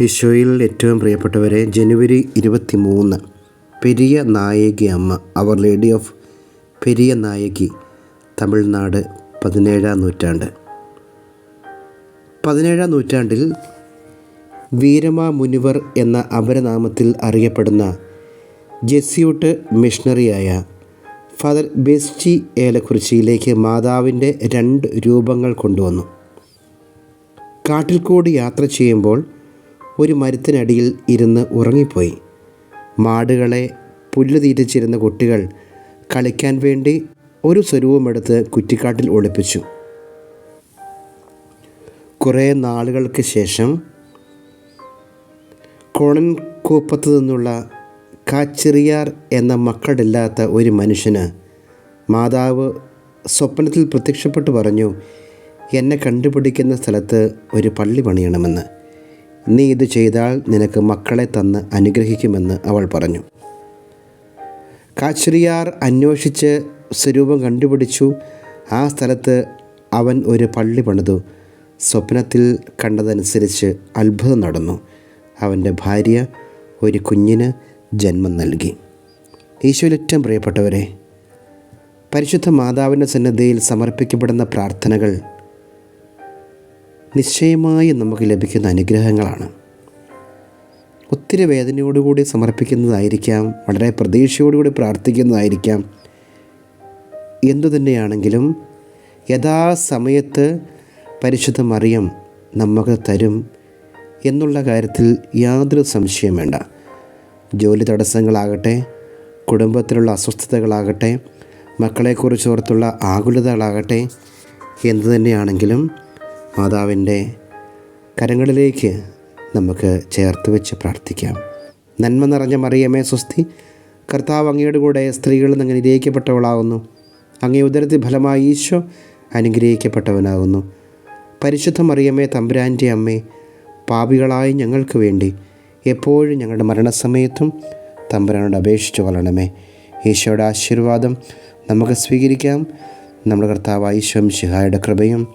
ഈശോയിൽ ഏറ്റവും പ്രിയപ്പെട്ടവരെ ജനുവരി ഇരുപത്തി മൂന്ന് പെരിയ നായകി അമ്മ അവർ ലേഡി ഓഫ് പെരിയ നായകി തമിഴ്നാട് പതിനേഴാം നൂറ്റാണ്ട്. പതിനേഴാം നൂറ്റാണ്ടിൽ വീരമ മുനിവർ എന്ന അപരനാമത്തിൽ അറിയപ്പെടുന്ന ജെസ്യൂട്ട് മിഷണറിയായ ഫാദർ ബെസ്റ്റി ഏലക്കുറിച്ചിയിലേക്ക് മാതാവിന്റെ രണ്ട് രൂപങ്ങൾ കൊണ്ടുവന്നു. കാട്ടിൽ കൂടി യാത്ര ചെയ്യുമ്പോൾ ഒരു മരത്തിനടിയിൽ ഇരുന്ന് ഉറങ്ങിപ്പോയി. മാടുകളെ പുല്ല് തീറ്റിച്ചിരുന്ന കുട്ടികൾ കളിക്കാൻ വേണ്ടി ഒരു സ്വരൂപമെടുത്ത് കുറ്റിക്കാട്ടിൽ ഒളിപ്പിച്ചു. കുറേ നാളുകൾക്ക് ശേഷം കോണൻകൂപ്പത്തു നിന്നുള്ള കാച്ചിറിയാർ എന്ന മക്കളില്ലാത്ത ഒരു മനുഷ്യന് മാതാവ് സ്വപ്നത്തിൽ പ്രത്യക്ഷപ്പെട്ട് പറഞ്ഞു എന്നെ കണ്ടുപിടിക്കുന്ന സ്ഥലത്ത് ഒരു പള്ളി പണിയണമെന്ന്. നീ ഇത് ചെയ്താൽ നിനക്ക് മക്കളെ തന്ന് അനുഗ്രഹിക്കുമെന്ന് അവൾ പറഞ്ഞു. കാച്ചിറിയാർ അന്വേഷിച്ച് സ്വരൂപം കണ്ടുപിടിച്ചു. ആ സ്ഥലത്ത് അവൻ ഒരു പള്ളി പണിതു. സ്വപ്നത്തിൽ കണ്ടതനുസരിച്ച് അത്ഭുതം നടന്നു. അവന്റെ ഭാര്യ ഒരു കുഞ്ഞിന് ജന്മം നൽകി. ഈശോയിലേറ്റവും പ്രിയപ്പെട്ടവരെ പരിശുദ്ധ മാതാവിന്റെ സന്നദ്ധയിൽ സമർപ്പിക്കപ്പെടുന്ന പ്രാർത്ഥനകൾ നിശ്ചയമായും നമുക്ക് ലഭിക്കുന്ന അനുഗ്രഹങ്ങളാണ്. ഒത്തിരി വേദനയോടുകൂടി സമർപ്പിക്കുന്നതായിരിക്കാം വളരെ പ്രതീക്ഷയോടുകൂടി പ്രാർത്ഥിക്കുന്നതായിരിക്കാം. എന്തു തന്നെയാണെങ്കിലും യഥാസമയത്ത് പരിശുദ്ധ മറിയം നമുക്ക് തരും എന്നുള്ള കാര്യത്തിൽ യാതൊരു സംശയം വേണ്ട. ജോലി തടസ്സങ്ങളാകട്ടെ കുടുംബത്തിലുള്ള അസ്വസ്ഥതകളാകട്ടെ മക്കളെക്കുറിച്ച് ഓർത്തുള്ള ആകുലതകളാകട്ടെ എന്തു തന്നെയാണെങ്കിലും മാതാവിന്റെ കരങ്ങളിലേക്ക് നമുക്ക് ചേർത്ത് വെച്ച് പ്രാർത്ഥിക്കാം. നന്മ നിറഞ്ഞ മറിയമേ സ്വസ്തി കർത്താവ് അങ്ങയുടെ കൂടെ സ്ത്രീകളിൽ നിന്ന് അനുഗ്രഹിക്കപ്പെട്ടവളാകുന്നു അങ്ങേ ഉദരത്തിൽ ഫലമായി ഈശോ അനുഗ്രഹിക്കപ്പെട്ടവനാകുന്നു പരിശുദ്ധ മറിയമേ തമ്പുരാന്റെ അമ്മേ പാപികളായ ഞങ്ങൾക്ക് വേണ്ടി എപ്പോഴും ഞങ്ങളുടെ മരണസമയത്തും തമ്പുരാനോട് അപേക്ഷിച്ചു കൊള്ളണമേ. ഈശോയുടെ ആശീർവാദം നമുക്ക് സ്വീകരിക്കാം. നമ്മുടെ കർത്താവ് ഈശോം ശിഹായുടെ കൃപയും